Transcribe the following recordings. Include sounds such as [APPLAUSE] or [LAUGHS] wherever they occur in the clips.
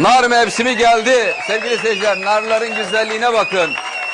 Nar mevsimi geldi. Sevgili seyirciler narların güzelliğine bakın.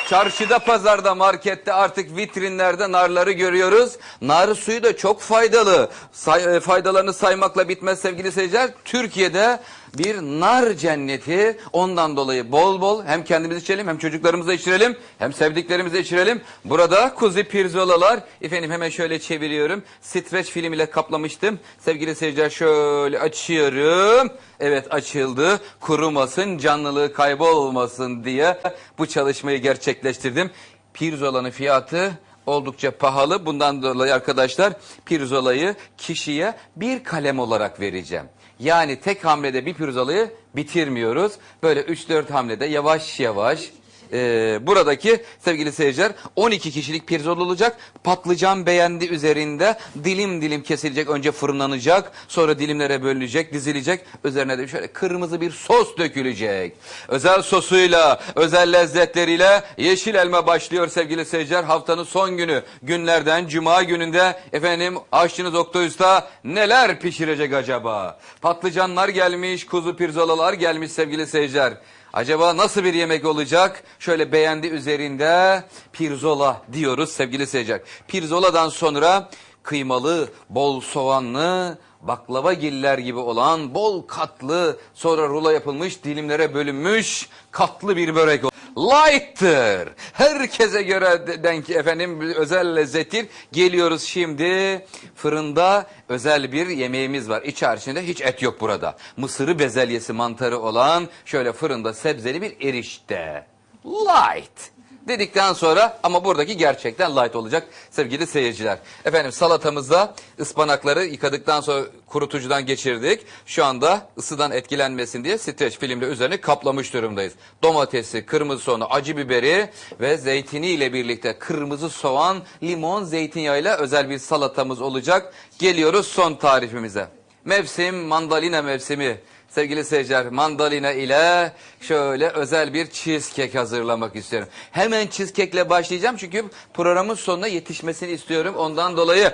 Çarşıda, pazarda, markette artık vitrinlerde narları görüyoruz. Nar suyu da çok faydalı. Say- e, faydalarını saymakla bitmez sevgili seyirciler. Türkiye'de bir nar cenneti. Ondan dolayı bol bol hem kendimiz içelim hem çocuklarımıza içirelim hem sevdiklerimize içirelim. Burada kuzi pirzolalar. Efendim hemen şöyle çeviriyorum. Streç film ile kaplamıştım. Sevgili seyirciler şöyle açıyorum. Evet açıldı. Kurumasın, canlılığı kaybolmasın diye bu çalışmayı gerçekleştirdim. Pirzolanın fiyatı oldukça pahalı. Bundan dolayı arkadaşlar pirzolayı kişiye bir kalem olarak vereceğim. Yani tek hamlede bir pirzolayı bitirmiyoruz. Böyle 3-4 hamlede yavaş yavaş ee, buradaki sevgili seyirciler 12 kişilik pirzola olacak. Patlıcan beğendi üzerinde dilim dilim kesilecek. Önce fırınlanacak. Sonra dilimlere bölünecek, dizilecek. Üzerine de şöyle kırmızı bir sos dökülecek. Özel sosuyla, özel lezzetleriyle yeşil elma başlıyor sevgili seyirciler. Haftanın son günü günlerden cuma gününde efendim aşçınız Oktay Usta neler pişirecek acaba? Patlıcanlar gelmiş, kuzu pirzolalar gelmiş sevgili seyirciler. Acaba nasıl bir yemek olacak? Şöyle beğendi üzerinde pirzola diyoruz sevgili seyirciler. Pirzoladan sonra kıymalı, bol soğanlı, baklava giller gibi olan bol katlı, sonra rulo yapılmış, dilimlere bölünmüş katlı bir börek Light'tır. Herkese göre de- denk efendim özel lezzettir. Geliyoruz şimdi fırında özel bir yemeğimiz var. İçerisinde hiç et yok burada. Mısırı bezelyesi mantarı olan şöyle fırında sebzeli bir erişte. Light dedikten sonra ama buradaki gerçekten light olacak sevgili seyirciler. Efendim salatamızda ıspanakları yıkadıktan sonra kurutucudan geçirdik. Şu anda ısıdan etkilenmesin diye streç filmle üzerine kaplamış durumdayız. Domatesi, kırmızı soğanı, acı biberi ve zeytini ile birlikte kırmızı soğan, limon, zeytinyağıyla özel bir salatamız olacak. Geliyoruz son tarifimize. Mevsim mandalina mevsimi. Sevgili seyirciler mandalina ile şöyle özel bir cheesecake hazırlamak istiyorum. Hemen cheesecake'le başlayacağım çünkü programın sonuna yetişmesini istiyorum ondan dolayı.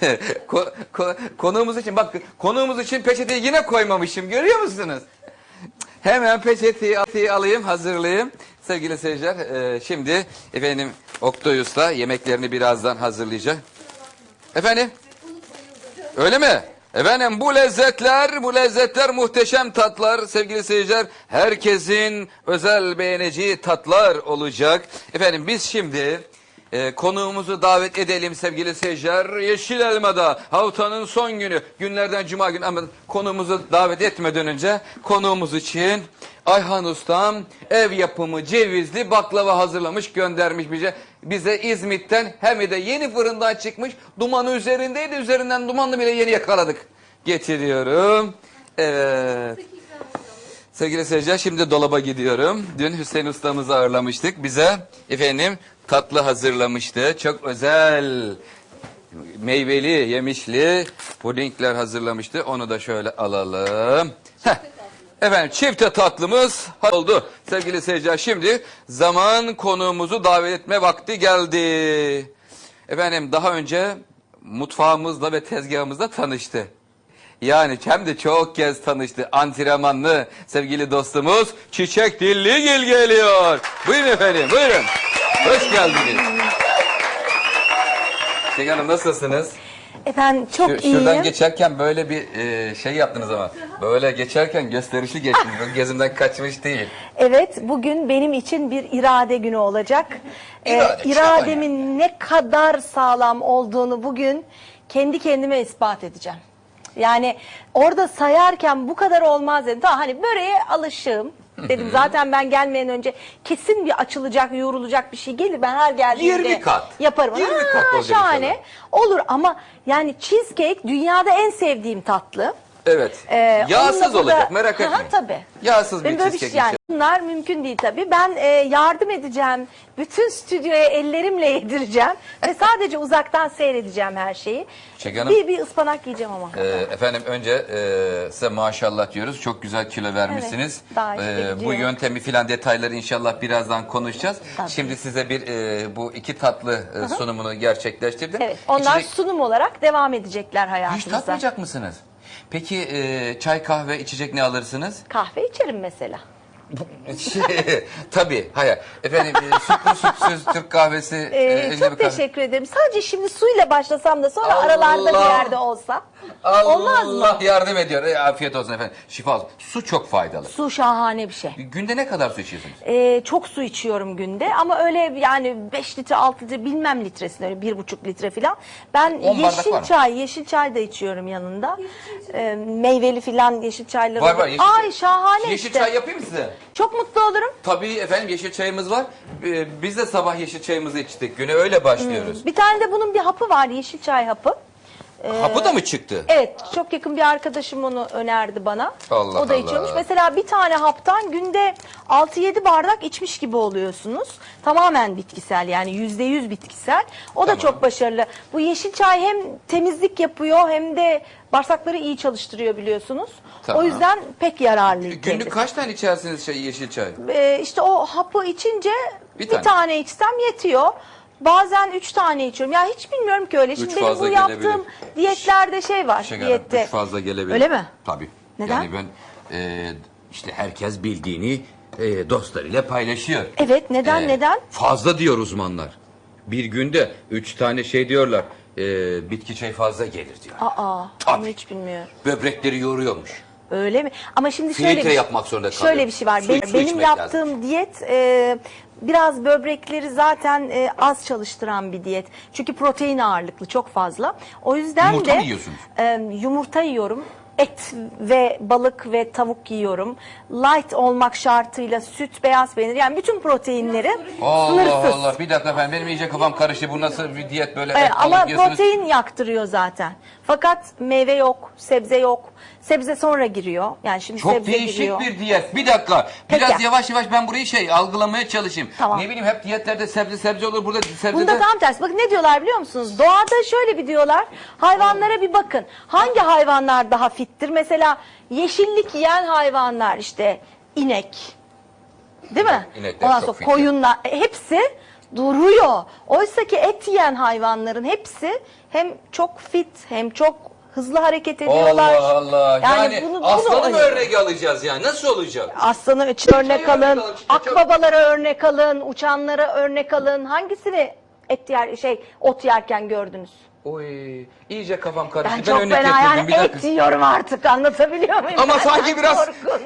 [LAUGHS] Ko- ko- konuğumuz için bak konuğumuz için peçeteyi yine koymamışım görüyor musunuz? Hemen peçeteyi, alayım hazırlayayım. Sevgili seyirciler e, şimdi efendim Oktay Usta yemeklerini birazdan hazırlayacak. Efendim? Öyle mi? Efendim bu lezzetler, bu lezzetler muhteşem tatlar sevgili seyirciler. Herkesin özel beğeneceği tatlar olacak. Efendim biz şimdi e, konuğumuzu davet edelim sevgili seyirciler. Yeşil Elma'da haftanın son günü, günlerden cuma günü ama konuğumuzu davet etmeden önce konuğumuz için Ayhan Ustam ev yapımı cevizli baklava hazırlamış göndermiş bize. Bize İzmit'ten hem de yeni fırından çıkmış dumanı üzerindeydi. Üzerinden dumanlı bile yeni yakaladık. Getiriyorum. Evet. Sevgili seyirciler şimdi dolaba gidiyorum. Dün Hüseyin ustamızı ağırlamıştık. Bize efendim tatlı hazırlamıştı. Çok özel meyveli, yemişli pudingler hazırlamıştı. Onu da şöyle alalım. Efendim çifte tatlımız oldu. Sevgili seyirciler şimdi zaman konuğumuzu davet etme vakti geldi. Efendim daha önce mutfağımızla ve tezgahımızla tanıştı. Yani hem de çok kez tanıştı. Antrenmanlı sevgili dostumuz Çiçek Dilligil geliyor. Buyurun efendim buyurun. Hoş geldiniz. Çiçek Hanım nasılsınız? Efendim çok Şu- iyiyim. Şuradan geçerken böyle bir e, şey yaptınız ama. Böyle geçerken gösterişli geçtiniz. Gezimden kaçmış değil. Evet bugün benim için bir irade günü olacak. Ee, İrade, çok irademin ne kadar sağlam olduğunu bugün kendi kendime ispat edeceğim. Yani orada sayarken bu kadar olmaz dedim. Tamam hani böreğe alışığım. Dedim zaten ben gelmeyen önce kesin bir açılacak, yoğrulacak bir şey gelir. Ben her geldiğimde 20 kat. yaparım. 20 Ha, kat olacak Şahane. inşallah. Olur ama yani cheesecake dünyada en sevdiğim tatlı. Evet. Ee, Yağsız onunla burada- olacak merak Aha, etmeyin. tabii. Yağsız bir Benim böyle bir cheesecake şey yani. Bunlar mümkün değil tabii. Ben e, yardım edeceğim. Bütün stüdyoya ellerimle yedireceğim. [LAUGHS] ve sadece uzaktan seyredeceğim her şeyi. Hanım. Bir, bir ıspanak yiyeceğim ama. Ee, efendim önce e, size maşallah diyoruz. Çok güzel kilo vermişsiniz. Daha işte Ee, bu gidiyor. yöntemi filan detayları inşallah birazdan konuşacağız. Tabii. Şimdi size bir e, bu iki tatlı e, sunumunu gerçekleştirdim. Evet. Onlar İçecek- sunum olarak devam edecekler hiç hayatımıza. tatmayacak mısınız? Peki e, çay kahve içecek ne alırsınız? Kahve içerim mesela. Şey, tabii hayır. Efendim e, sütlü sütsüz Türk kahvesi. Ee, e, çok teşekkür ederim. Sadece şimdi suyla başlasam da sonra Allah! aralarda bir yerde olsa. Olmaz mı? Allah yardım ediyor. E, afiyet olsun efendim. Şifa olsun. Su çok faydalı. Su şahane bir şey. Günde ne kadar su içiyorsunuz? Ee, çok su içiyorum günde ama öyle yani 5 litre 6 litre bilmem litresini öyle bir buçuk litre falan. Ben On bardak yeşil var mı? çay yeşil çay da içiyorum yanında. Ee, meyveli falan yeşil çayları. Var var yeşil Ay çay. şahane Yeşil işte. çay yapayım mı size? Çok mutlu olurum. Tabii efendim yeşil çayımız var. Ee, Biz de sabah yeşil çayımızı içtik. Güne öyle başlıyoruz. Bir tane de bunun bir hapı var yeşil çay hapı. Hapı da mı çıktı? Evet çok yakın bir arkadaşım onu önerdi bana. Allah o da Allah. içiyormuş. Mesela bir tane haptan günde 6-7 bardak içmiş gibi oluyorsunuz. Tamamen bitkisel yani %100 bitkisel. O da Tamam. çok başarılı. Bu yeşil çay hem temizlik yapıyor hem de bağırsakları iyi çalıştırıyor biliyorsunuz. Tamam. O yüzden pek yararlı. Günlük kaç tane içersiniz şey, yeşil çay? Ee, işte o hapı içince Bir bir, tane. tane. içsem yetiyor. Bazen üç tane içiyorum. Ya hiç bilmiyorum ki öyle. Şimdi benim bu fazla yaptığım gelebilir. diyetlerde şey var. Şeker diyette. üç fazla gelebilir. Öyle mi? Tabii. Neden? Yani ben e, işte herkes bildiğini e, dostlarıyla paylaşıyor. Evet neden E, neden? Fazla diyor uzmanlar. Bir günde üç tane şey diyorlar. e, bitki çay fazla gelir diyor. Aa, Tabii. onu hiç bilmiyorum. Böbrekleri yoruyormuş. Öyle mi? Ama şimdi şöyle Filtre bir, yapmak zorunda kalıyor. Şöyle bir şey var. Su- Benim, su benim içmek yaptığım diyet e, biraz böbrekleri zaten e, az çalıştıran bir diyet. Çünkü protein ağırlıklı çok fazla. O yüzden Yumurta de mı yiyorsunuz? e, yumurta yiyorum. Et ve balık ve tavuk yiyorum. Light olmak şartıyla süt, beyaz peynir yani bütün proteinleri Allah sınırsız. Allah bir dakika efendim benim iyice kafam karıştı. Bu nasıl bir diyet böyle et, ama balık yiyorsunuz? protein yaktırıyor zaten. Fakat meyve yok, sebze yok. Sebze sonra giriyor. Yani şimdi Çok sebze değişik giriyor. bir diyet. Bir dakika. Biraz Peki. yavaş yavaş ben burayı şey algılamaya çalışayım. Tamam. Ne bileyim hep diyetlerde sebze sebze olur. Burada sebzede... Bunda tam tersi. Bakın ne diyorlar biliyor musunuz? Doğada şöyle bir diyorlar. Hayvanlara bir bakın. Hangi hayvanlar daha fittir? Mesela yeşillik yiyen hayvanlar işte inek. Değil mi? İnekler Ondan çok sonra koyunlar e, hepsi duruyor. Oysa ki et yiyen hayvanların hepsi hem çok fit hem çok hızlı hareket ediyorlar. Allah Allah. Yani, Yani bunu- bunu aslanı mı örnek alacağız yani? Nasıl olacak? Aslanı için örnek örnek alın, çok- akbabalara örnek alın, uçanlara örnek alın. Hangisini et yer şey ot yerken gördünüz? Oy, iyice kafam karıştı. Ben, çok fena yani bir dakika. et yiyorum artık anlatabiliyor muyum? Ama sanki biraz korkunç.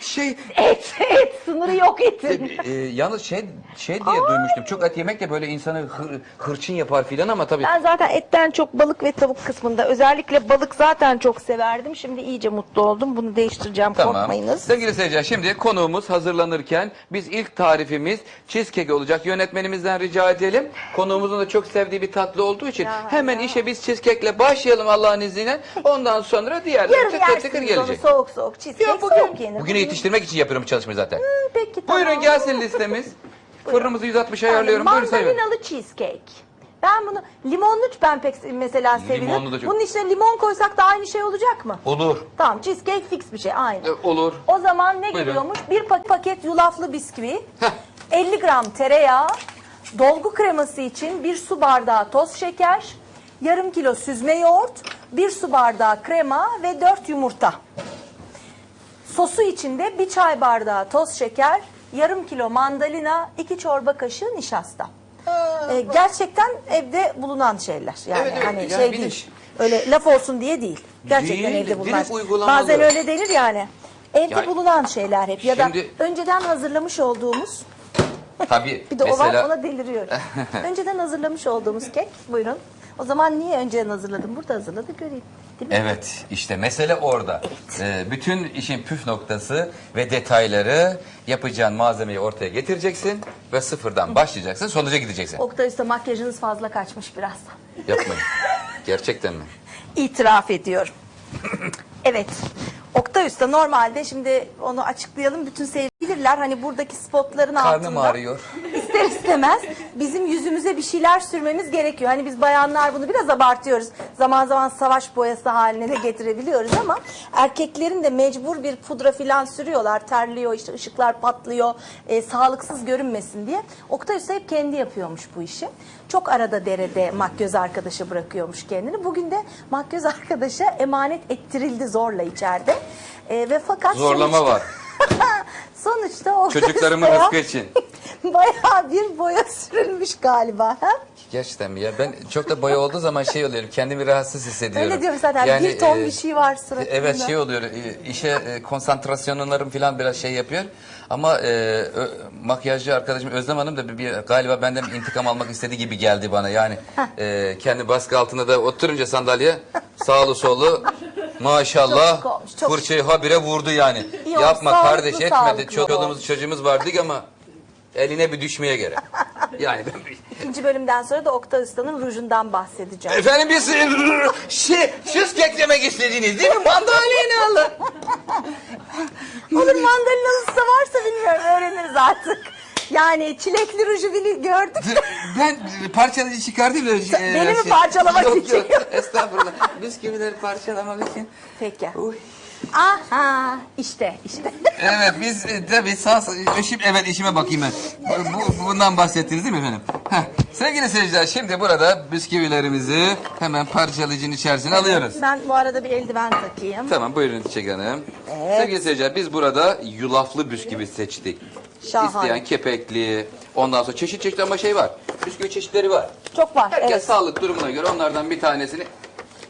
Şey Et, et sınırı yok etin. e, yalnız şey şey diye duymuştum. Çok et yemek de böyle insanı hır- hırçın yapar filan ama tabii Ben zaten etten çok balık ve tavuk kısmında özellikle balık zaten çok severdim. Şimdi iyice mutlu oldum. Bunu değiştireceğim Tamam. korkmayınız. Sevgili seyirciler şimdi konuğumuz hazırlanırken biz ilk tarifimiz cheesecake olacak. Yönetmenimizden rica edelim. Konuğumuzun da çok sevdiği bir tatlı olduğu için Ya, hemen ya. işe biz cheesecake'le başlayalım Allah'ın izniyle. Ondan sonra diğerleri Yarın tıkır tıkır yersiniz onu gelecek. soğuk soğuk. Cheesecake Ya bugün, soğuk yenir. bugün yetiştirmek için yapıyorum bu çalışmayı zaten. Peki tamam. Buyurun gelsin listemiz. [LAUGHS] Fırınımızı 160 Yani ayarlıyorum. Buyurun sayın. mandalinalı cheesecake. Ben bunu limonlu ben pek mesela. Limonlu da çok- Bunun içine limon koysak da aynı şey olacak mı? Olur. Tamam cheesecake fix bir şey aynı. E, Olur. O zaman ne Buyurun. geliyormuş? Bir pa- paket yulaflı bisküvi, Heh. 50 gram tereyağı, dolgu kreması için bir su bardağı toz şeker, yarım kilo süzme yoğurt, bir su bardağı krema ve 4 yumurta. Sosu içinde bir çay bardağı toz şeker, yarım kilo mandalina, iki çorba kaşığı nişasta. Ee, gerçekten evde bulunan şeyler. Yani Evet, evet. hani Yani şey bir de değil. ş- Öyle laf olsun diye değil. Gerçekten Değil, evde bulunan. direkt uygulamalı. Bazen öyle denir yani. Evde Ya- bulunan şeyler hep ya Şimdi- da önceden hazırlamış olduğumuz Tabii. [LAUGHS] bir de o mesela var ona deliriyorum. [LAUGHS] önceden hazırlamış olduğumuz kek buyurun. O zaman niye önceden hazırladım? Burada hazırladık göreyim. Değil mi? Evet işte mesele orada. Ee, bütün işin püf noktası ve detayları yapacağın malzemeyi ortaya getireceksin ve sıfırdan başlayacaksın sonuca gideceksin. Oktay Usta makyajınız fazla kaçmış biraz. Yapmayın. [LAUGHS] Gerçekten mi? İtiraf ediyorum. evet. Oktay Usta normalde şimdi onu açıklayalım. Bütün seyirciler. Hani buradaki spotların Karnım altında. ağrıyor. İster istemez bizim yüzümüze bir şeyler sürmemiz gerekiyor. Hani biz bayanlar bunu biraz abartıyoruz. Zaman zaman savaş boyası haline de getirebiliyoruz ama erkeklerin de mecbur bir pudra filan sürüyorlar. Terliyor işte ışıklar patlıyor. e, sağlıksız görünmesin diye. Oktay Usta hep kendi yapıyormuş bu işi. Çok arada derede makyöz arkadaşı bırakıyormuş kendini. Bugün de makyöz arkadaşa emanet ettirildi zorla içeride. E, ve fakat Zorlama sonuçta- var. Sonuçta o Çocuklarımın da [LAUGHS] rızkı için. [LAUGHS] Bayağı bir boya sürülmüş galiba. Ha? Gerçekten mi ya? Ben çok da boya olduğu zaman şey oluyorum. Kendimi rahatsız hissediyorum. Öyle diyorum zaten. Bir ton e, bir şey var suratında. Evet şey oluyor. e, işe e, konsantrasyonlarım falan biraz şey yapıyor. Ama e, ö- makyajcı arkadaşım Özlem Hanım da bir, bir- galiba benden intikam almak istediği gibi geldi bana. Yani e, kendi baskı altında da oturunca sandalye sağlı solu maşallah Çok şık olmuş, çok fırçayı habire vurdu yani. [LAUGHS] Olmuş, Yapma sağlıklı, kardeş etmedi. sağlıklı Çoluğumuz olmuş. çocuğumuz vardık ama eline bir düşmeye gerek. [LAUGHS] Yani ben bir... İkinci bölümden sonra da Oktay Usta'nın rujundan bahsedeceğim. Efendim biz şey, süs keklemek istediniz değil mi? Mandalina alın. [LAUGHS] Olur mandalinalısı da varsa bilmiyorum öğreniriz artık. Yani çilekli ruju gördük. Ben parçalayıcı çıkardım da... e, Beni mi parçalamak yok, için? Yok, estağfurullah. Bisküvileri parçalamak için. Peki. Uy. Aha işte işte. Evet biz e, tabii sağ eşim evet işime bakayım ben. Bu, bu- bundan bahsettiniz değil mi efendim? Heh. Sevgili seyirciler şimdi burada bisküvilerimizi hemen parçalayıcının içerisine alıyoruz. Ben bu arada bir eldiven takayım. Tamam buyurun Çiçek Hanım. Sevgili seyirciler biz burada yulaflı bisküvi seçtik. Şahane. İsteyen kepekli, ondan sonra çeşit çeşit ama şey var. Bisküvi çeşitleri var. Çok var. Herkes evet. sağlık durumuna göre onlardan bir tanesini...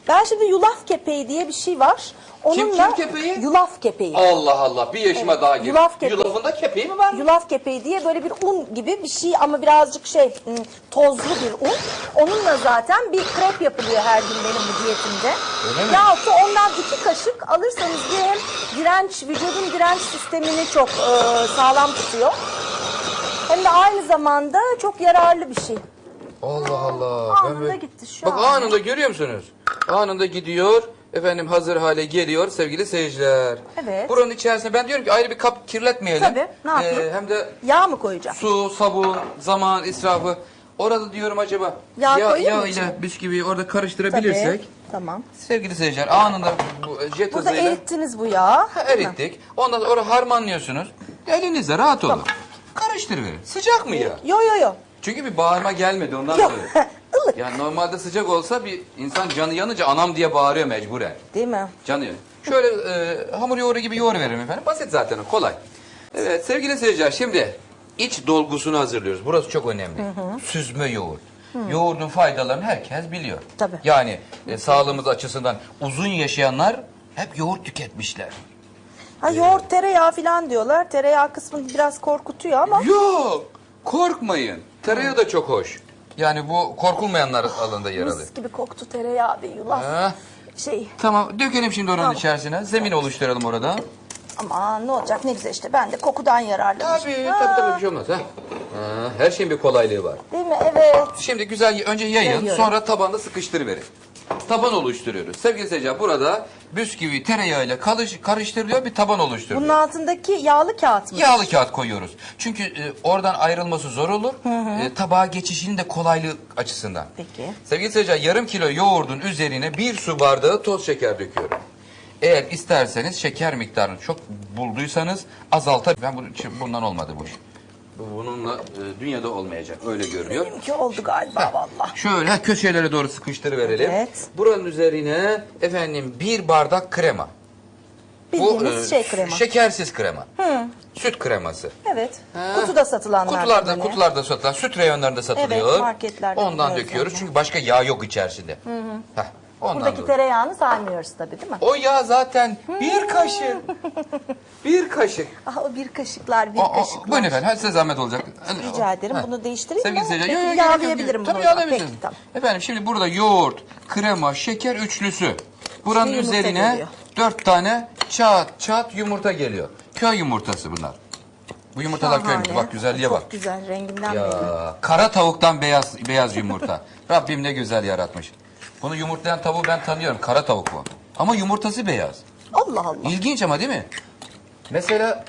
Ben şimdi yulaf kepeği diye bir şey var. Onunla kim kepeği? Yulaf kepeği. Allah Allah bir yaşıma daha girdim. Yulaf kepeği. Yulafında kepeği mi var? Yulaf kepeği diye böyle bir un gibi bir şey ama birazcık şey hmm, tozlu bir un. Onunla zaten bir krep yapılıyor her gün benim bu diyetimde. Öyle mi? Yahut da ondan iki kaşık alırsanız bir hem direnç, vücudun direnç sistemini çok e, sağlam tutuyor. Hem de aynı zamanda çok yararlı bir şey. Allah Allah. Anında gitti şu Bak an. anında görüyor musunuz? Anında gidiyor. Efendim hazır hale geliyor sevgili seyirciler. Evet. Buranın içerisine ben diyorum ki ayrı bir kap kirletmeyelim. Tabii, ne yapayım? Ee, hem de Yağ mı koyacağım? su, sabun, zaman israfı. Orada diyorum acaba Yağ koyayım yağ mı ile içine? bisküviyi orada karıştırabilirsek. Tamam. Sevgili seyirciler anında bu e, jet Burada hızıyla erittiniz bu yağı. erittik. Ondan sonra orada harmanlıyorsunuz. Elinizle rahat olun. Karıştırıverin. Sıcak mı ya? Yo yo yo. Çünkü bir bağırma gelmedi ondan Yok. dolayı. [LAUGHS] Ilık. Yani normalde sıcak olsa bir insan canı yanınca anam diye bağırıyor mecburen. Değil mi? Canı yanıyor. Şöyle e, hamur yoğuru gibi yoğuru verelim efendim. Basit zaten o, kolay. Evet sevgili seyirciler şimdi iç dolgusunu hazırlıyoruz. Burası çok önemli. Süzme yoğurt. Yoğurdun faydalarını herkes biliyor. Tabii. Yani e, sağlığımız açısından uzun yaşayanlar hep yoğurt tüketmişler. Ha yoğurt tereyağı falan diyorlar. Tereyağı kısmı biraz korkutuyor ama Yok korkmayın. Tereyağı da çok hoş. Yani bu korkulmayanlar alanında yer alıyor. mis gibi koktu tereyağı bir yulaf. Ha. Şey Tamam dökelim şimdi oranın Tamam. içerisine. Zemin oluşturalım orada. ama ne olacak ne güzel işte ben de kokudan yararlanırım. Tabii tabii tabii bir şey olmaz. Ha. Ha, her şeyin bir kolaylığı var. Değil mi? Evet. Şimdi güzel önce yayın Yayıyorum. sonra tabanda sıkıştırıverin. Taban oluşturuyoruz. Sevgili seyirciler burada bisküvi tereyağıyla karış, karıştırılıyor bir taban oluşturuyor. Bunun altındaki yağlı kağıt mı? Yağlı kağıt koyuyoruz. Çünkü e, oradan ayrılması zor olur. E, tabağa geçişinin de kolaylığı açısından. Peki. Sevgili seyirciler yarım kilo yoğurdun üzerine bir su bardağı toz şeker döküyorum. Eğer isterseniz şeker miktarını çok bulduysanız azaltabilir. Ben bunun, bundan olmadı bu iş. Bu Bununla e, dünyada olmayacak öyle görünüyor. Benimki oldu galiba valla. Şöyle köşelere doğru sıkıştırıverelim. Evet. Buranın üzerine efendim bir bardak krema. Bildiğimiz e, şey krema. Şekersiz krema. Süt kreması. evet. Ha. Kutuda satılanlar. Kutularda, hani. kutularda satılan, süt reyonlarında satılıyor. Evet, marketlerde Ondan döküyoruz zaten. çünkü başka yağ yok içerisinde. Heh, ondan Buradaki dolayı. tereyağını saymıyoruz tabii değil mi? O yağ zaten bir kaşık. bir kaşık. [LAUGHS] Ah o bir kaşıklar bir O, o, kaşıklar. buyurun efendim, hadi size zahmet olacak. Rica ederim. Heh. Bunu değiştireyim Sevgili mi? seyirciler, yo, yo, gerek yok, yağlayabilirim Tabii bunu. yağlayabilirsiniz. Peki, tamam. Efendim şimdi burada yoğurt, krema, şeker üçlüsü. Buranın Şimdi yumurta üzerine geliyor. dört tane çat çat yumurta geliyor. Köy yumurtası bunlar. Bu yumurtalar köy Şahane. Bak güzelliğe bak. Çok güzel renginden belli. Ya kara tavuktan beyaz beyaz yumurta. Rabbim ne güzel yaratmış. Bunu yumurtlayan tavuğu ben tanıyorum. Kara tavuk bu. Ama yumurtası beyaz. Allah Allah. İlginç ama değil mi? Mesela